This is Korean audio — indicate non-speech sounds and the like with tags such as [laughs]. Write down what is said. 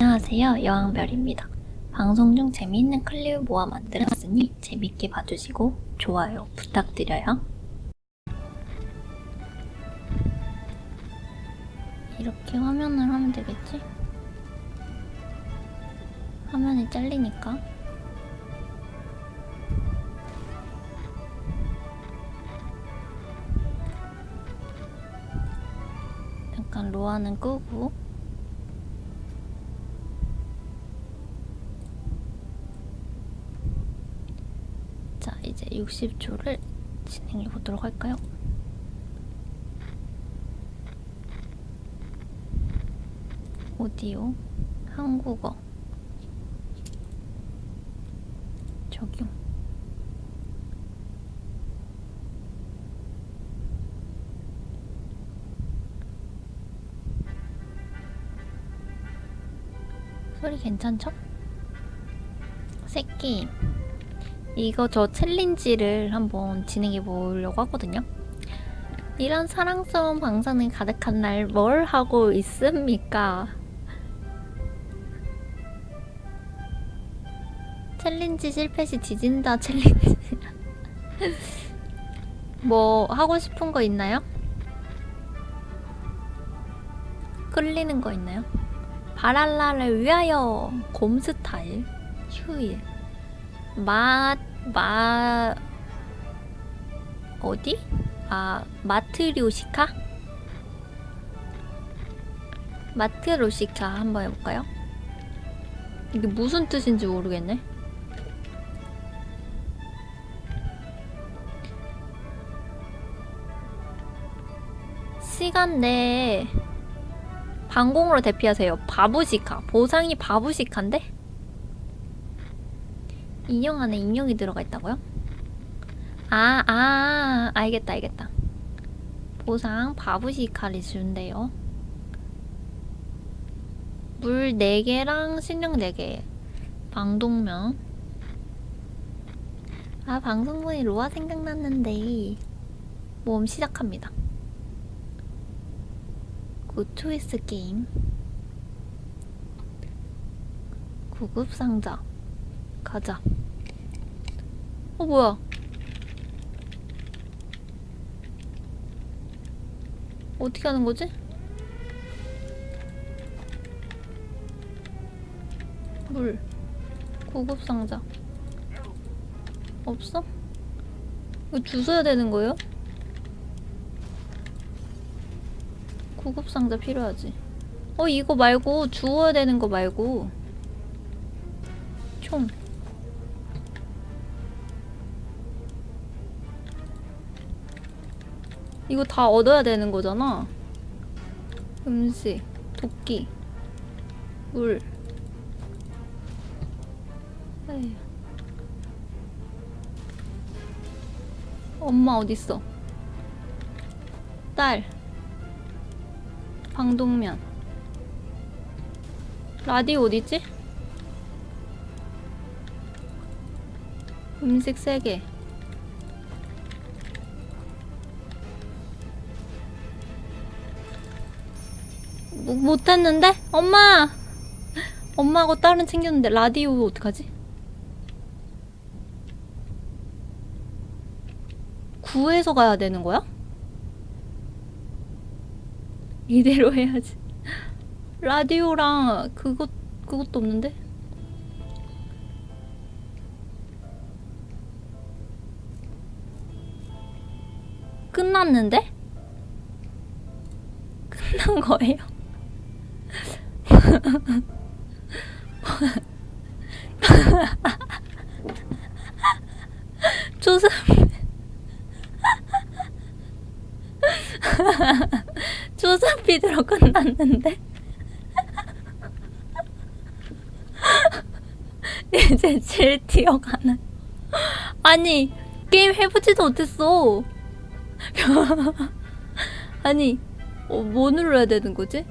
안녕하세요. 여왕별입니다. 방송 중 재미있는 클립을 모아 만들었으니 재밌게 봐주시고 좋아요 부탁드려요. 이렇게 화면을 하면 되겠지? 화면이 잘리니까. 잠깐 로아는 끄고 자, 이제 60초를 진행해 보도록 할까요? 오디오, 한국어, 적용. 소리 괜찮죠? 새 게임. 이거 저 챌린지를 한번 진행해 보려고 하거든요. 이런 사랑스러운 방송이 가득한 날 뭘 하고 있습니까? 챌린지 실패 시 뒤진다 챌린지. [laughs] 뭐 하고 싶은 거 있나요? 끌리는 거 있나요? 바랄라를 위하여 곰 스타일 휴일 맛, 마, 어디? 아, 마트료시카? 마트로시카 한번 해볼까요? 이게 무슨 뜻인지 모르겠네. 시간 내에 방공으로 대피하세요. 바부시카. 보상이 바부시카인데? 인형 안에 인형이 들어가 있다고요? 아, 아, 알겠다, 알겠다. 보상 바부시카를 준대요. 물 4개랑 신령 4개. 방독면. 아, 방송분이 로아 생각났는데. 모험 시작합니다. 굿 초이스 게임. 구급 상자. 가자. 어, 뭐야? 어떻게 하는 거지? 물. 고급 상자. 없어? 이거 주워야 되는 거예요? 고급 상자 필요하지. 어, 이거 말고 주워야 되는 거 말고. 총. 이거 다 얻어야 되는 거잖아. 음식, 도끼, 물. 엄마 어딨어? 딸. 방독면. 라디오 어디지? 음식 3개. 못했는데? 엄마! 엄마하고 딸은 챙겼는데 라디오 어떡하지? 구해서 가야 되는 거야? 이대로 해야지. 라디오랑 그것 그것도 없는데? 끝났는데? 끝난 거예요? [laughs] 조선 조선피드로 [laughs] 끝났는데? [laughs] 이제 질 뛰어가는. 아니 게임 해보지도 못했어. 아니 어, 뭐 눌러야 되는 거지?